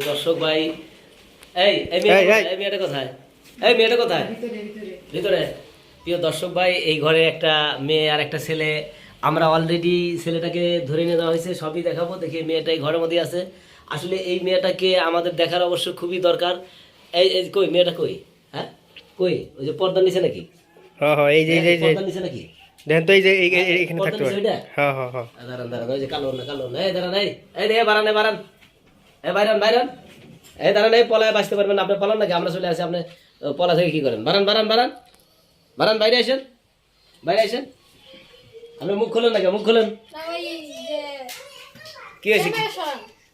দর্শক ভাই এই এই মেয়েটা। কোথায়? এই। মেয়েটা কোথায়? এই মেয়েটা কোথায়? ভিতরে প্রিয় দর্শক ভাই এই ঘরে একটা মেয়ে আর একটা ছেলে। আমরা অলরেডি ছেলেটাকে ধরে নিয়ে যাওয়া হয়েছে সবই দেখাবো। দেখি মেয়েটা এই ঘরের মধ্যে আছে। আসলে এই মেয়েটাকে আমাদের দেখার অবশ্য খুবই দরকার। এই এই কই মেয়েটা কই? হ্যাঁ? কই? ওই যে পর্দার নিচে নাকি? হ্যাঁ হ্যাঁ এই যে এই যে- পর্দার নিচে নাকি? দেখেন তো এই যে এই- এই- এই- এখানে থাকতে পারে হ্যাঁ হ্যাঁ হ্যাঁ। দাঁড়ান দাঁড়ান ওই যে কালো না কালো না। এই দাঁড়ান এই এই রে বারান এই বাইরান বাইরান। এই দাঁড়ান এই পলায় বাঁচতে পারবেন আপনি পলান নাকি? আমরা চলে আসি আপনি পলা থেকে কি করেন? বারান বারান বারান। বারান বাইরে আসেন। বাইরে আসেন। আপনি মুখ খোলেন নাকি? মুখ খোলেন। কি হয়েছে।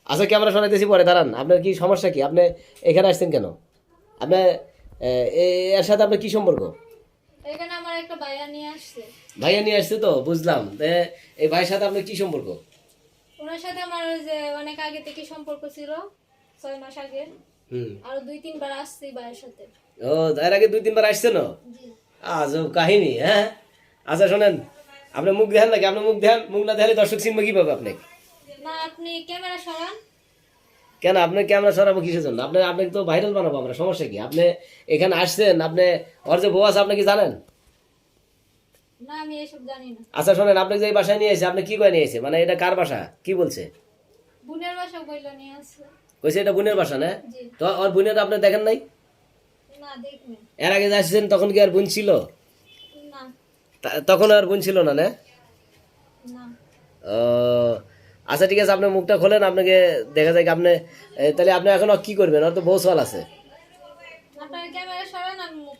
আচ্ছা ক্যামেরা সরাইতেছি পরে দাঁড়ান। আপনার কি সমস্যা কি? আপনি এখানে আসছেন কেন? আপনি এ, এ- এর সাথে আপনার কি সম্পর্ক? এখানে আমার একটা ভাইয়া নিয়ে আসছে। ভাইয়া নিয়ে আসছে তো বুঝলাম। এই ভাইয়ের সাথে আপনার কি সম্পর্ক? ওনার সাথে আমার যে অনেক আগে থেকে সম্পর্ক ছিল ছয় মাস আগে। আরও দুই তিনবার আসছি ভাইয়ের সাথে। ও এর আগে দুই তিনবার আসছেন আজব কাহিনী হ্যাঁ? আচ্ছা শোনেন আপনি মুখ দেখেন নাকি? আপনি মুখ দেখেন মুখ না দেখলে দর্শক চিনবো কীভাবে আপনি? না আপনি ক্যামেরা সরান। কেন আপনি ক্যামেরা সরাবো কিসের জন্য? আপনি আপনাকে তো ভাইরাল বানাবো আমরা সমস্যা কি? আপনি এখানে আসছেন আপনি ওর যে বউ আছে আপনি কি জানেন? না আমি এসব জানি না। আচ্ছা শোনেন আপনি যে বাসায় নিয়ে এসে আপনি কি করে নিয়ে এসে মানে এটা কার বাসা? কি বলছে? বোনের বাসা বইলা নিয়ে আসছে। কইছে এটা বোনের বাসা না? তো ওর বোনের আপনি দেখেন নাই? না এর আগে আসছেন তখন কি আর বোন ছিল? না। তখন আর বোন ছিল না না? আচ্ছা ঠিক আছে আপনি মুখটা খোলেন আপনাকে দেখা যায় কি আপনি তাহলে আপনি এখন কি করবেন? ওর তো বউ সওয়াল আছে। আপনার ক্যামেরা সরান আমি মুখ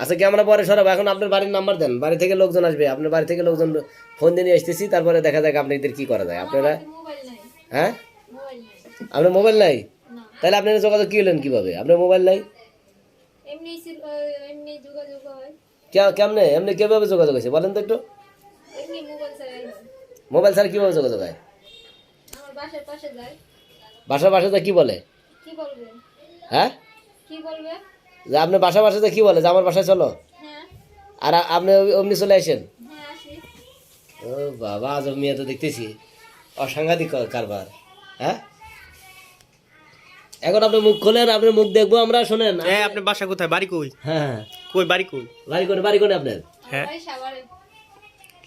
আচ্ছা ক্যামেরা পরে সরাবো। এখন আপনার বাড়ির নাম্বার দেন। বাড়ি থেকে লোকজন আসবে। আপনার বাড়ি থেকে লোকজন ফোন দিয়ে নিয়ে আসতেছি তারপরে দেখা যাক আপনাদের কি করা যায়। আপনারা? হ্যাঁ? আপনার মোবাইল নাই? তাহলে আপনারা যোগাযোগ কি হলেন কীভাবে? আপনার মোবাইল নাই? কেমনে? এমনি কীভাবে যোগাযোগ হয়েছে? বলেন তো একটু। মোবাইল ছাড়া কীভাবে যোগাযোগ হয়? বাসার পাশে কি বলে? হ্যাঁ? কি বলবে যে আপনি বাসা বাসাতে কি বলে? যে আমার বাসায় চলো। হ্যাঁ। আর আপনি অমনি চলে আসেন? হ্যাঁ ও বাবা আজ মেয়ে তো দেখতেছি। অসাংঘাতিক কারবার। হ্যাঁ? এখন আপনি মুখ খোলেন আপনার মুখ দেখব আমরা শোনেন। হ্যাঁ আপনার বাসা কোথায়? বাড়ি কই? হ্যাঁ হ্যাঁ। কই বাড়ি কই? বাড়ি করে বাড়ি করে আপনার? হ্যাঁ।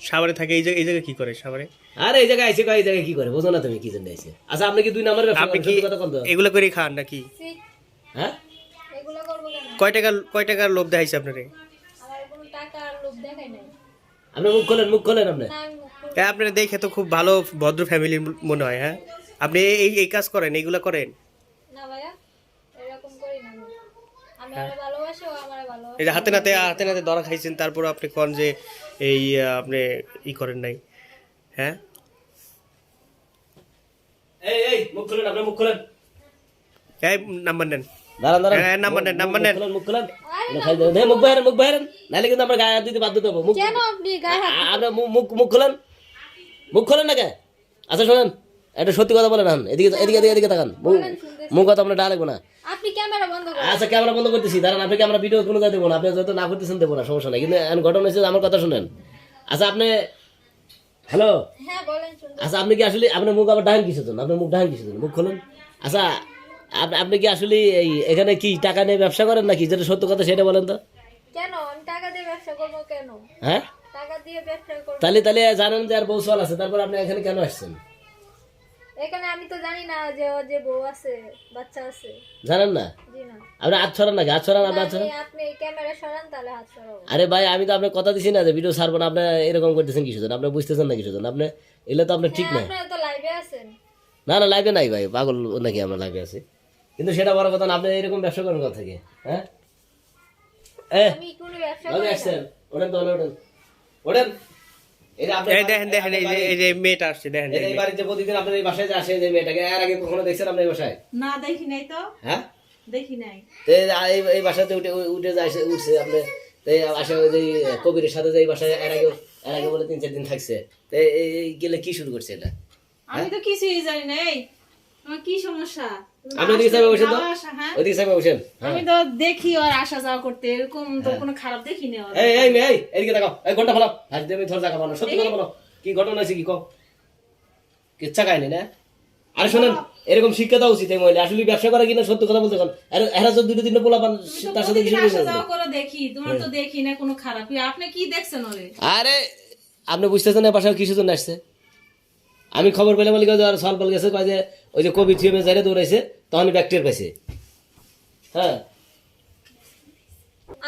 সাভারে। থাকে এই জায়গায় এই জায়গায় কি করে সাভারে? আরে এই জায়গায় কয় এই জায়গায় কি করে? বোঝো না তুমি কি জন্য আইসে। আচ্ছা আপনি কি দুই নম্বরের ব্যবসা আপনি কি কথা বলতো এগুলো করে খান নাকি? হ্যাঁ? কেন কয় টাকা কয় টাকার লোভ দেখাইছে আপনারে? আমার কোনো টাকা আর লোভ দেখাই নাই। আপনি মুখ খোলেন খোলেন আপনি। হ্যাঁ আপনারা দেখে তো খুব ভালো ভদ্র ফ্যামিলির মনে হয় হ্যাঁ? আপনি এই এই কাজ করেন এইগুলো করেন? না ভাইয়া এরকম করি না আমি। আমি আরে ভালোবাসি ও আমার ভালোবাসে। এই হাতে নাতে হাতে নাতে ধরা খাইছেন তারপর আপনি কোন যে এই আপনি ই করেন নাই হ্যাঁ? এই এই মুখ খোলেন আপনি মুখ খোলেন। এই নাম্বার নেন। দাঁড়ান দাঁড়ান। হ্যাঁ, নাম্বার নেন, নাম্বার নেন। মুখ খোলেন এটা খাই দেন। এই, মুখ বাইরেন মুখ বাইরেন নাহলে কিন্তু আমরা গায়ে হাত দিতে বাধ্য দেবো মুখ কেন আপনি গায়ে হাত আ- মুখ মুখ- মুখ মুখ খোলেন না কে আচ্ছা শোনেন। একটা সত্যি কথা বলেন হন। এদিকে এদিকে এদিকে এদিকে তাকান। মুখ- মুখ কথা আমরা ডাকবো না। আপনি ক্যামেরা বন্ধ করুন। আচ্ছা ক্যামেরা বন্ধ করতেছি। দাঁড়ান আপনি ক্যামেরা ভিডিও কোনো দেবো না। আপনি যত না করতেছেন দেবো না সমস্যা নাই। কিন্তু এখন ঘটনা হচ্ছে আমার কথা শুনেন। আচ্ছা আপনি হ্যালো? হ্যাঁ বলেন আচ্ছা আপনি কি আসলে আপনার মুখ আবার ডাহেন কিসের জন্য? আপনার মুখ ডাহেন জন্য? মুখ খুলুন। আচ্ছা আপনি কি আসলে এই এখানে কি টাকা নিয়ে ব্যবসা করেন নাকি? যেটা সত্য কথা সেটা বলেন তো। কেন? আমি টাকা দিয়ে ব্যবসা করব কেন? হ্যাঁ? টাকা দিয়ে ব্যবসা করব। তাহলে তাহলে জানেন যে আর বউ সওয়াল আছে তারপর আপনি এখানে কেন আসছেন? এখানে আমি তো জানি না যে ওর যে বউ আছে বাচ্চা আছে। জানেন না? জি না। আপনি হাত ছড়ান নাকি? হাত ছড়ান আপনি হাত ছড়ান আপনি আপনি ক্যামেরা সরান তাহলে হাত সরাবো। আরে ভাই আমি তো আপনার কথা দিছি না যে ভিডিও ছাড়বো না আপনি এরকম করতেছেন কিছু জন্য আপনি বুঝতেছেন না কিছু জন্য আপনি এলে তো আপনার ঠিক না আপনারা তো লাইভে আছেন। না না লাইভে নাই ভাই পাগল নাকি আমরা লাইভে আছি? কিন্তু সেটা বড় কথা না আপনি এরকম ব্যবসা করেন কথা থেকে? হ্যাঁ? এই যে আপনার এই দেখেন দেখেন এই যে এই যে মেয়েটা আসছে দেখেন এই যে এই বাড়িতে প্রতিদিন আপনার এই বাসায় যে আসে যে মেয়েটাকে এর আগে কখনো দেখছেন আপনার এই বাসায়? না দেখি নাই তো। হ্যাঁ? দেখি নাই। তো এই এই এই বাসাতে উঠে উঠে যায় উঠছে আপনি তো এই আসে ওই যে কবিরের সাথে যে বাসায় এর আগে এর আগে বলে তিন চার দিন থাকছে। এই গেলে কি শুরু করছে এটা? আমি তো কিছুই জানি না এই তোমার কি সমস্যা? আপনি ওদিকে সাহেব বসেন তো? যাওয়া আসা, হ্যাঁ? ওইদিকে সাহেব বসেন হ্যাঁ। আমি তো দেখি ওর আসা যাওয়া করতে এরকম তো কোনো খারাপ দেখি না এই এই এই এদিকে তাকাও। এই ঘণ্টা ফেলাও হাত দিয়ে আমি ধর জায়গা বানো সত্যি কথা বলো। কি ঘটনা হয়েছে কি কো কিচ্ছা খায়নি না? আর শোনেন এরকম শিক্ষা দেওয়া উচিত এই মহিলা। আসলে ব্যবসা করে কিনা সত্য কথা বলতে এখন। এরা যদি দুটো তিনটে পোলা পান তার সাথে কিছু করে দেখি। তোমার তো দেখি না কোনো খারাপ আপনি কি দেখছেন ওরে? আরে আপনি বুঝতেছেন না বাসায় কিছু জন্য আসছে। আমি খবর পেলে বলি আর সল বল গেছে কয় যে ওই যে কবি থিয়ে যাইরে দৌড়াইছে তখন ব্যাকটেরিয়া পাইছে। হ্যাঁ।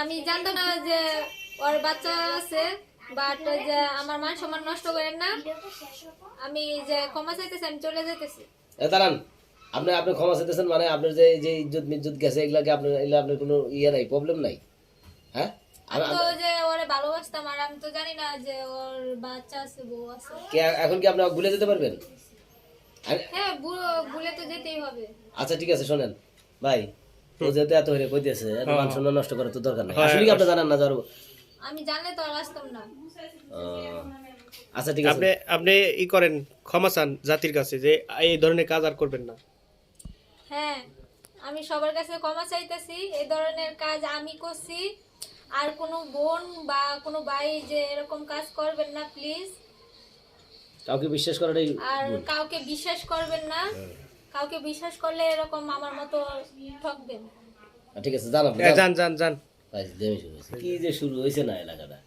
আমি জানতাম না যে ওর বাচ্চা আছে বাট যে আমার মান সম্মান নষ্ট করেন না। আমি যে ক্ষমা চাইতেছি আমি চলে যেতেছি দাঁড়ান। আপনি আপনি ক্ষমা চাইতেছেন মানে আপনার যে যে ইজ্জত মিজ্জত গেছে এগুলাকে আপনার এগুলো আপনার কোনো ইয়ে নাই প্রবলেম নাই? হ্যাঁ? আমি তো যে ভালোবাসতাম আর আমি তো জানি না যে ওর বাচ্চা আছে বউ আছে। এখন কি আপনি ভুলে যেতে পারবেন? হ্যাঁ ভুলে তো যেতেই হবে। আচ্ছা ঠিক আছে শোনেন। ভাই ও এত হয়ে কই দিয়েছে এত মান সম্মান নষ্ট করার তো দরকার নাই। আসলে কি আপনি জানেন না যার আমি জানলে তো আর আসতাম না। আচ্ছা ঠিক আছে। আপনি আপনি ই করেন ক্ষমা চান জাতির কাছে যে এই ধরনের কাজ আর করবেন না। হ্যাঁ আমি সবার কাছে ক্ষমা চাইতেছি এই ধরনের কাজ আমি করছি। আর কোনো বোন বা কোনো ভাই যে এরকম কাজ করবেন না প্লিজ কাউকে বিশ্বাস করাটাই আর কাউকে বিশ্বাস করবেন না। কাউকে বিশ্বাস করলে এরকম আমার মতো ঠকবেন। ঠিক আছে জান আপনি জান জান দেবে কি যে শুরু হয়েছে না এলাকাটা।